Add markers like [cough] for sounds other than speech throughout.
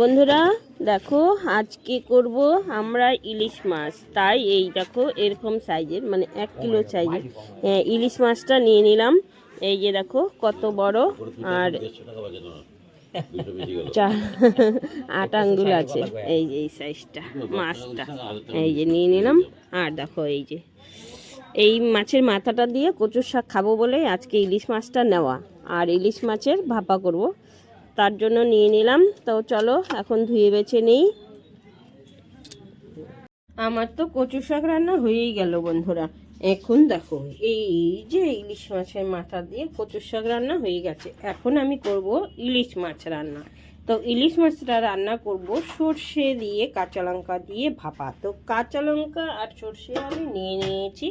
বন্ধুরা দেখো আজকে করব? আমরা ইলিশ মাছ। তাই এই দেখো এরকম সাইজের মানে এক কিলো সাইজের। হ্যাঁ, ইলিশ মাছটা নিয়ে নিলাম। এই যে দেখো কত বড়। আর [laughs] আট আঙ্গুল আছে। এই যে এই সাইজটা মাছটা। এই যে নিয়ে নিলাম। আর দেখো এই যে এই মাছের মাথাটা দিয়ে কচুর শাক খাব বলে আজকে ইলিশ মাছটা নেওয়া। আর ইলিশ মাছের ভাপা করব। তার জন্য নিয়ে নিলাম। তো চলো, এখন ধুয়ে বেছে নেই। আমার তো কচু শাক রান্না হয়েই গেল বন্ধুরা। এখন দেখো, এই যে ইলিশ মাছের মাথা দিয়ে কচু শাক রান্না হয়ে গেছে। এখন আমি করব ইলিশ মাছ রান্না। তো ইলিশ মাছটা রান্না করব সর্ষে দিয়ে কাঁচা লঙ্কা দিয়ে ভাপা। তো কাঁচা লঙ্কা আর সর্ষে আমি নিয়ে নিয়েছি।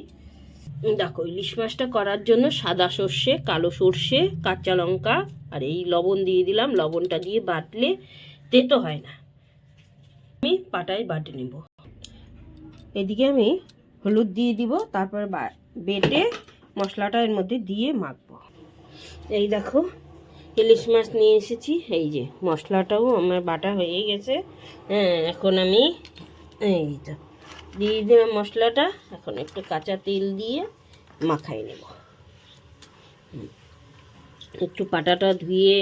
দেখো, ইলিশ মাছটা করার জন্য সাদা সর্ষে, কালো সর্ষে, কাঁচা লঙ্কা আর এই লবণ দিয়ে দিলাম। লবণটা দিয়ে বাটলে তেতো হয় না। আমি পাটায় বাটে নেব। এদিকে আমি হলুদ দিয়ে দিব, তারপর বেটে মশলাটা এর মধ্যে দিয়ে মাখবো। এই দেখো, ইলিশ মাছ নিয়ে এসেছি। এই যে, মশলাটাও আমার বাটা হয়ে গেছে। হ্যাঁ এখন আমি, এই তো। দিয়ে দিলাম মশলাটা। এখন একটু কাঁচা তেল দিয়ে মাখাই নেব। একটু পাটাটা ধুয়ে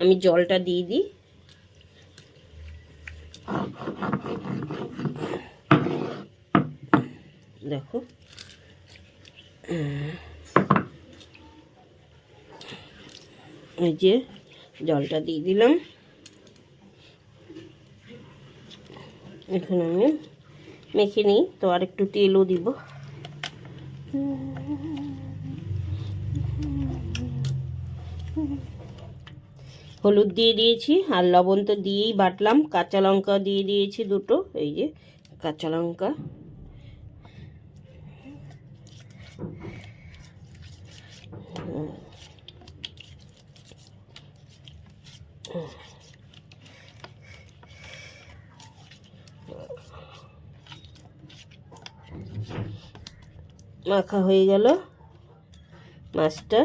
আমি জলটা দিয়ে দিই। দেখো। এই যে জলটা দিয়ে দিলাম। এখন আমি মেখে নিই, তো আর একটু তেলও দিব। হলুদ দিয়ে দিয়েছি, আর লবণ তো দিয়েই বাটলাম। কাঁচা লঙ্কা দিয়ে দিয়েছি দুটো, এই যে কাঁচা লঙ্কা। মাখা হয়ে গেল। মাছটা।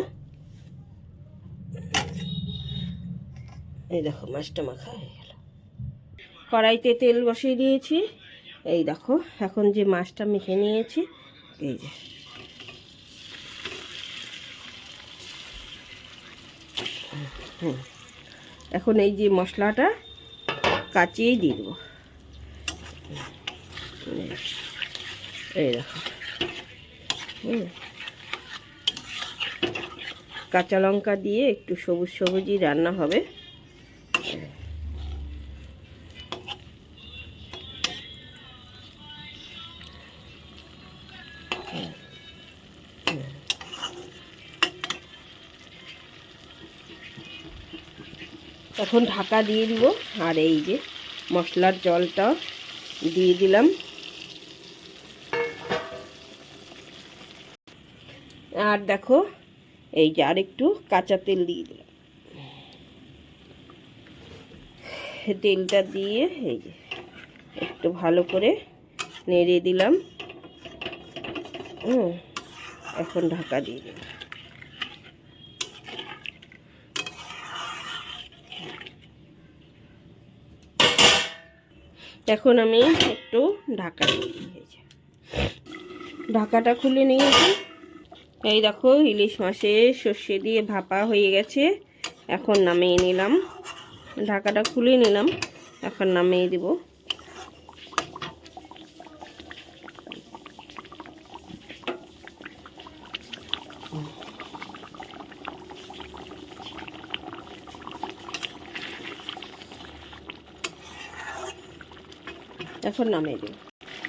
এই দেখো, মাছটা মাখা হয়ে গেল। কড়াইতে তেল বসিয়ে দিয়েছি। এই দেখো, এখন যে মাছটা মেখে নিয়েছি, এই যে। এখন এই যে মশলাটা কাচিয়েই দিয়ে দেবো। এই দেখো। কাঁচা লঙ্কা দিয়ে একটু সবুজ সবুজই রান্না হবে। এখন ঢাকা দিয়ে দিব। আর এই যে মশলার জলটা দিয়ে দিলাম। আর দেখো, এই যে আর একটু কাঁচা তেল দিয়ে দিলাম। তেলটা দিয়ে এই যে একটু ভালো করে নেড়ে দিলাম। হুম, এখন ঢাকা দিয়ে দিলাম। এখন আমি একটু ঢাকা দিয়ে দিয়েছি। ঢাকাটা খুলে নিয়েছি। এই দেখো, ইলিশ মাছের সর্ষে দিয়ে ভাপা হয়ে গেছে। এখন নামিয়ে নিলাম। ঢাকাটা খুলে নিলাম। এখন নামিয়ে দিব। এখন নামিয়ে দিব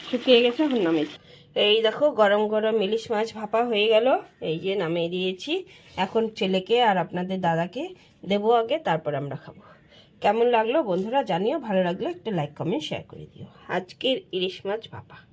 শুকিয়ে গেছে, এখন নামিয়ে দিই। এই দেখো গরম গরম ইলিশ মাছ ভাপা হয়ে গেল। এই যে নামিয়ে দিয়েছি। এখন ছেলেকে আর আপনাদের দাদাকে দেবো আগে, তারপর আমরা খাব। কেমন লাগল বন্ধুরা জানিও, ভালো লাগল একটা লাইক কমেন্ট শেয়ার করে দিও। আজকের ইলিশ মাছ ভাপা।